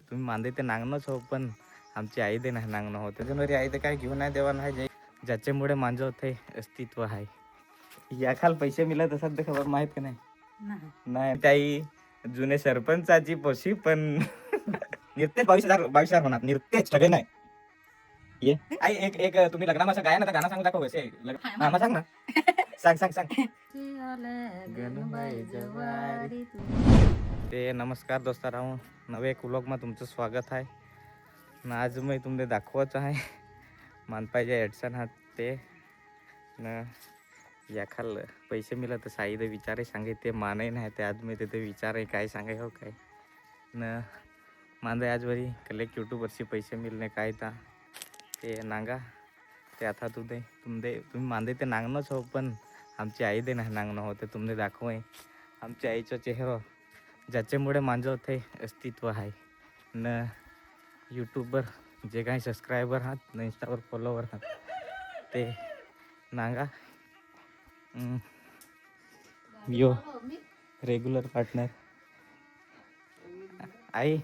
तुम्ही मांदे ते नांगणंच हो पण आमची आई ते नाही नांगणं हो त्याच्यामुळे आई ते काय घेऊन नाही देवा नाही जे ज्याच्यामुळे माझं होते अस्तित्व आहे. या खाल पैसे मिळत असतात ते खबर माहीत का नाही? नाही. ताई जुने सरपंचाची पोशी पण निर्तेच बावीस हजार बावीस हजार होणार. निर्तेच सगळे नाही ये. आई एक एक तुम्ही लग्नामाचं गाय ना गाणं सांगू दाखव कसे? लग्न हा सांग ना. सांग सांग सांग. गणबाई जवारी ते नमस्कार दोस्ताराव नवे एक तुमचं स्वागत आहे. न आज मी तुमले दाखवत आहे मानपायच्या अडचण हात ते. न याखाल पैसे मिळत तर साई ते विचारे सांगे ते मानही नाही ते आज मी ते विचार काय सांगाय हो काय. न मांदे आजवरी कलेक्ट यूट्यूबवरशी पैसे मिळणे काय ता ते नांगा. ते आता तू दे तुमदे तुम्ही मांदे ते नांगणंच हो पण आमची आई दे नाही नांगणं हो ते तुमने दाखवय. आमच्या आईचा चेहरा ज्याच्यामुळे माझं होते अस्तित्व आहे. न यूट्यूबवर जे काही सबस्क्रायबर आहात न इंस्टावर फॉलोवर आहात ते नांगा. यो रेग्युलर पार्टनर आई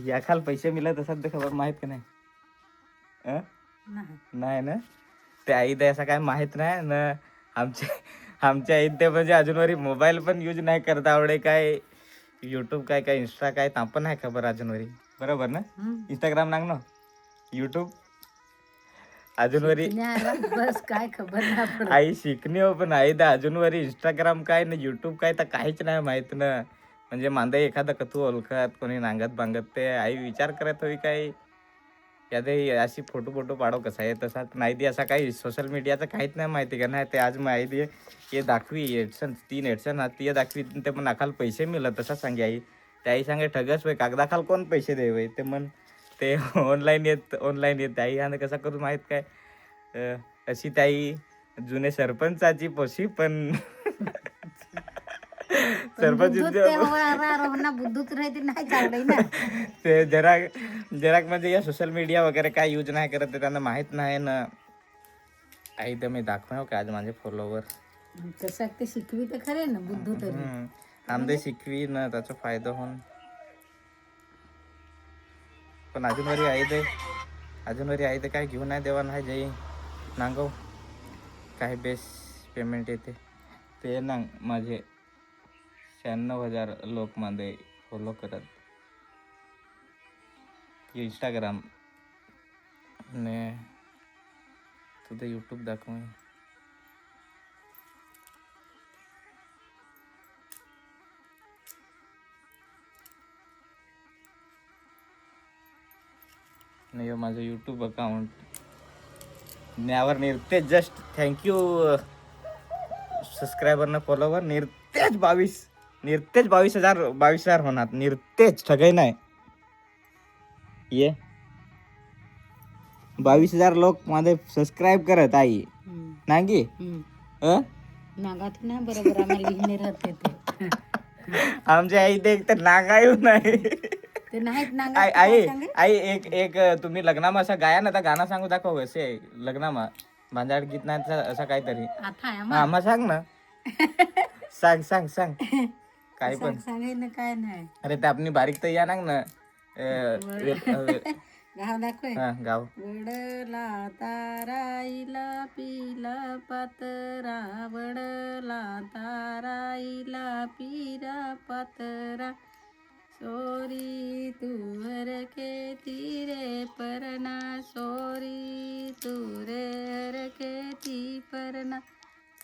या खाल पैसे मिळत असतात ते खबर माहीत का नाही? नाही. ना? ते आई ते असं काय माहीत नाही. न आमच्या आमच्या ते म्हणजे अजूनवरी मोबाईल पण यूज नाही करत आवडे. काय यूट्यूब काय काय इंस्टा काय ता पण नाही खबर अजूनवरी बरोबर ना. इंस्टाग्राम नांग ना? यूट्यूब अजूनवरी बस काय खबर आई शिकणे हो पण आई तर अजूनवरी इंस्टाग्राम काय ना युट्यूब काय तर काहीच नाही माहीत ना. म्हणजे मांदा एखादा कथू ओळखत कोणी नांगत बांगत ते. आई विचार करत होई काय? यादे अशी फोटो फोटो पाडव कसा आहे तसा नाही दे असा काही सोशल मीडियाचं काहीच नाही माहिती का नाही. ते आज माहिती आहे हे दाखवी एडसन तीन एडसन ते दाखवी ते पण नाखाल पैसे मिळत तसा सांगे आई. त्याही सांगे ठगस वय कागदाखाल कोण पैसे देवे ते मग ते ऑनलाईन येत ऑनलाईन येत. आई आणि कसं करू माहीत काय? अशी ताई जुने सरपंचाची पोशी पण सरपंच ते रोहना राहते नाही चाललंय ना. ते जरा जरा म्हणजे या सोशल मीडिया वगैरे काय यूज नाही करत ते त्यांना माहीत नाही ना. आई तर मी दाखव का आज माझे फॉलोवर कसं ते शिकवी तर खरे ना बुद्धू तरी. आमदे शिकवी ना त्याचा फायदा होऊन. पण अजूनवरी आई ते अजूनवरी आई ते काय घेऊन नाही देवा नाही जाई. नांगव काय बेस पेमेंट येते. ते ना माझे शहाण्णव हजार लोक माझे फॉलो करत. इंस्टाग्राम ने तुझं यूट्यूब दाखव. नाही माझं यूट्यूब अकाउंट न्यावर निर्तेच जस्ट थँक्यू सबस्क्रायबरनं फॉलोवर निर्तेच बावीस. निर्तेच बावीस हजार बावीस हजार होणार. निर्तेच ठगाई नाही. ये. बावीस हजार लोक माझे सबस्क्राईब करत आई? नागात ना बरोबर आम्हाला लिहिणे राहते ते. आमच्या आई ते एक तर नागा येऊ नाही ते नाहीत आई नागा आई आई एक एक तुम्ही लग्नामा असं गाया ना तर गाणं सांगू दाखव कसे लग्नामा. भांजाड गीत नाही असं काहीतरी. आता आहे हा मग सांग ना. सांग सांग सांग. काय पण. सांग सांगाय ना काय नाही. अरे ते आपली बारीक तर या नाग ना. अं, गाव दाखव हा, गाव. वडला ताराईला पिला पातरा. वडला ताराईला पिरा पातरा. सोरी तुवर के तीरे परना. सोरी तुरे के ती परना.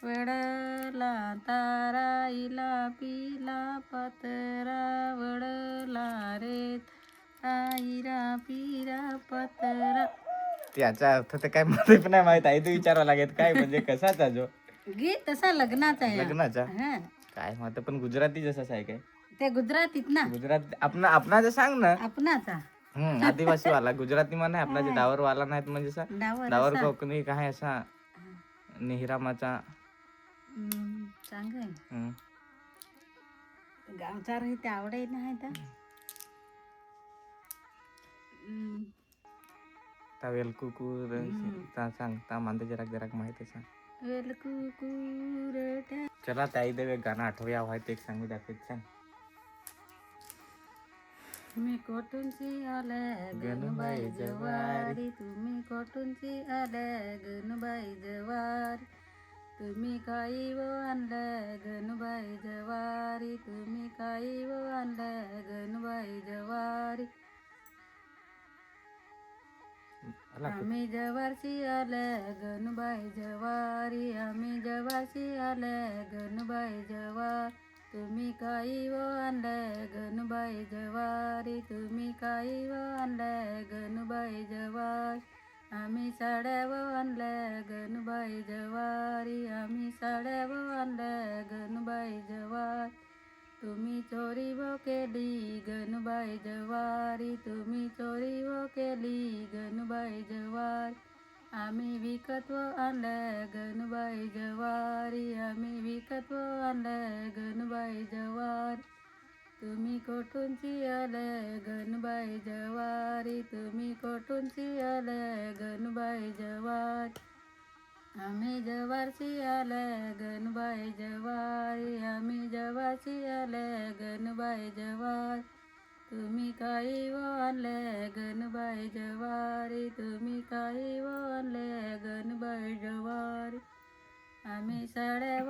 वडला ताराईला पिला पातरा वडला रे. ताईरा पिरा पतरा. याचा अर्थ तर काय मला पण नाही माहीत. आहे तू विचारावं लागेल काय म्हणजे कसाचा जो? गीत तसा लग्नाचा आहे लग्नाचा? हा. काय मग पण गुजराती जसाच आहे काय? ते गुजरातीत ना. गुजरात आपला आपणाचं सांग ना. आपणाचा. हम्म आदिवासी वाला गुजराती मा नाही आपला जे डावर वाला नाहीत म्हणजे असा डावर डावर. कोकणी काय असा नेहरामाचा. चांगलं आहे. हम्म. गावचा रे ते आवडे नाही तर हम्म, ता वेलकुकूर हम्म. ता सांग ता मांदे जराक जराक माहीत आहे सांग वेलकुकुरट्या. चला ताई देवे गाणं आठवूया व्हाय ते एक सांगू दाखवत सांग तुम्ही कोठूनची आल्या गणबाई जवारी तुम्ही कोठूनची आल्या गणबाई जवारी तुम्ही काही व आणल्या गणबाई जवारी. तुम्ही काही व आणल्या गणबाई जवारी. आला? आम्ही जवारची आल्या गणबाई जवारी. आम्ही जवारची आल्या गणबाई जवार. तुम्ही काही व आणल्या गणबाई जवारी. तुम्ही काही व आणल्या गणबाई जवार. आम्ही साड्या व आणल्या गणबाई जवारी. आम्ही साड्या व आणल्या गणबाई जवार. तुम्ही चोरी व केली गणबाई जवारी. तुम्ही चोरी व केली गणबाई जवार. आम्ही विकत्व आणल्या गणबाई जवारी. आम्ही विकत्व आणल्या गणबाई जवार. तुम्ही कोठूनची आल्या गणबाई जवारी? तुम्ही कोठूनची आल्या गणबाई जवारी? आम्ही जवारची आल्या गणबाई जवारी आम्ही जवारची आल्या गणबाई जवार. तुम्ही काही व आणले गणबाई जवारी तुम्ही काही व आणले गणबाई जवारी. आम्ही साड्या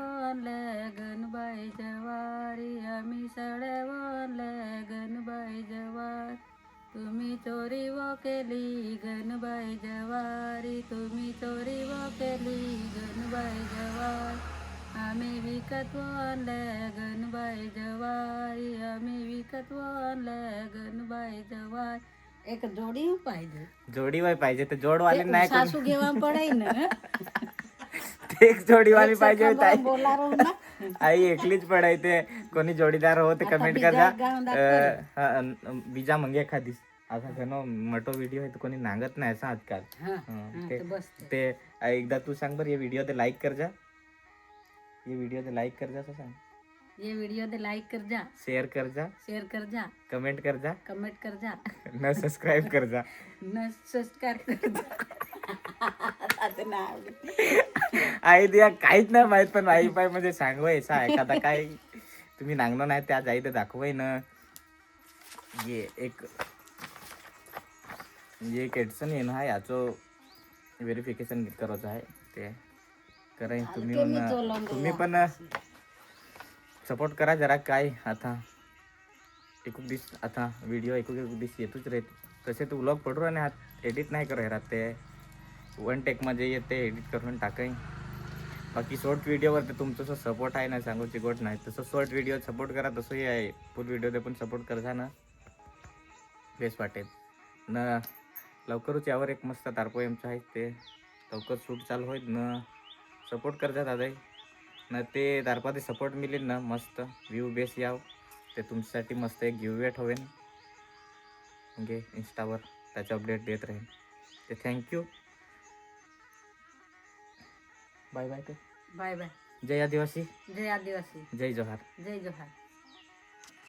केली गणबाई जवारी तुम्ही चोरी व केली गणबाई जवार. आम्ही विकत आणल्या गणबाई जवारी आम्ही विकत आणल्या गणबाई जवार. एक जोडी पाहिजे. जोडीवाली पाहिजे तर जोडवाले नाही कोण- सासू घेवा पडाय ना. ते एक जोडीवाली पाहिजे होती आई. बोला एकलीच पडायते. कोणी जोडीदार हो ते आता कमेंट बीजा अ, हा, अन- बीजा मंगे एखादी असा जण मोठो व्हिडिओ आहे तो कोणी नांगत नाही असं आजकाल. हा हं, हा, ते तर बस ते. अ, एकदा तू सांग बरं ये व्हिडिओ ते लाईक कर जा. ये व्हिडिओ ते लाईक कर जा असं सांग. ये वीडियो दे लाइक कर जा. शेअर कर जा. शेअर कर जा. कमेंट कर जा. कमेंट कर जा. न सबस्क्राईब कर जा. न सबस्क्राईब कर जा. आता नाही आवडत. आई दिया काहीच नाही माहीत पण आई पाय म्हणजे सा एखादा काय. तुम्ही नांगलो नाही त्या जाई तर दाखवय ना. ये एक ये एक एडसन येणं आहे याचं व्हेरिफिकेशन करायचं आहे ते करा तुम्ही ते पण तुम्ही. पण सपोर्ट करा जरा काय आता एक दिस आता व्हिडिओ एक एक दिस येतोच रे तसे तू व्लॉग पडू आणि हात एडिट नाही करू राहत ते. वन टेकमध्ये येते एडिट करून टाकाय बाकी शॉर्ट व्हिडिओवर तर तुमचं जो सपोर्ट आहे ना सांगूची गोट नाही. तसं शॉर्ट व्हिडिओ सपोर्ट करा तसंही आहे. फुल व्हिडिओ पण सपोर्ट करता ना. बेस्ट वाटेल. न लवकरच यावर एक मस्त तारपोएमचं आहे ते. लवकर शूट चालू होईल न. सपोर्ट करतात दादा न ते तारपाते सपोर्ट मिळेल ना मस्त. व्ह्यू बेस याव. ते तुमच्यासाठी मस्त एक गिव्ह ठेवेन. म्हणजे इंस्टावर त्याचे अपडेट देत राहीन. ते थँक्यू बाय बाय ते. बाय बाय जय आदिवासी. जय आदिवासी. जय जोहार. जय जोहार.